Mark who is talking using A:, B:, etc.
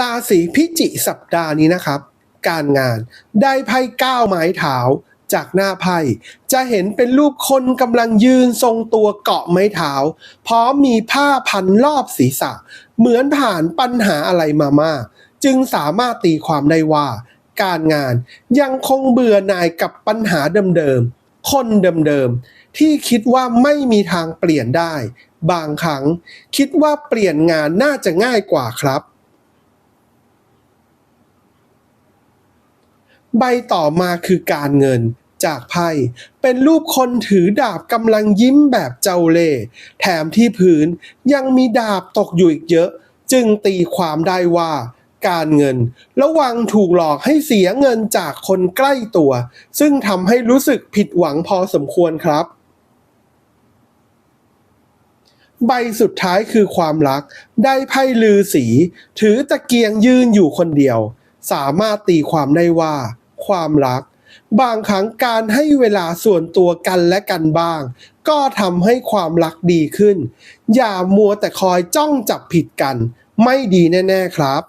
A: ราศีพิจิกสัปดาห์นี้นะครับ การงานได้ไพ่ก้าวไม้เท้าจากหน้าไพ่จะเห็นเป็นรูปคนกำลังยืนทรงตัวเกาะไม้เท้า พร้อมมีผ้าพันรอบศีรษะ เหมือนผ่านปัญหาอะไรมามาก จึงสามารถตีความได้ว่า การงานยังคงเบื่อหน่ายกับปัญหาเดิมๆ คนเดิมๆ ที่คิดว่าไม่มีทางเปลี่ยนได้ บางครั้ง คิดว่าเปลี่ยนงานน่าจะง่ายกว่าครับ ใบต่อมาคือการเงินจากไพ่เป็นรูปคนถือดาบกำลังยิ้มแบบเจ้าเล่ห์แถมที่พื้นยังมีดาบตกอยู่อีกเยอะ จึงตีความได้ว่า การเงิน ระวังถูกหลอกให้เสียเงินจากคนใกล้ตัว ซึ่งทำให้รู้สึกผิดหวังพอสมควรครับ ใบสุดท้ายคือความรัก ได้ไพ่ลือสี ถือตะเกียงยืนอยู่คนเดียว สามารถตีความได้ว่า ความรัก บางครั้งการให้เวลาส่วนตัวกันและกันบ้าง ก็ทำให้ความรักดีขึ้น อย่ามัวแต่คอยจ้องจับผิดกัน ไม่ดีแน่ ๆ ครับ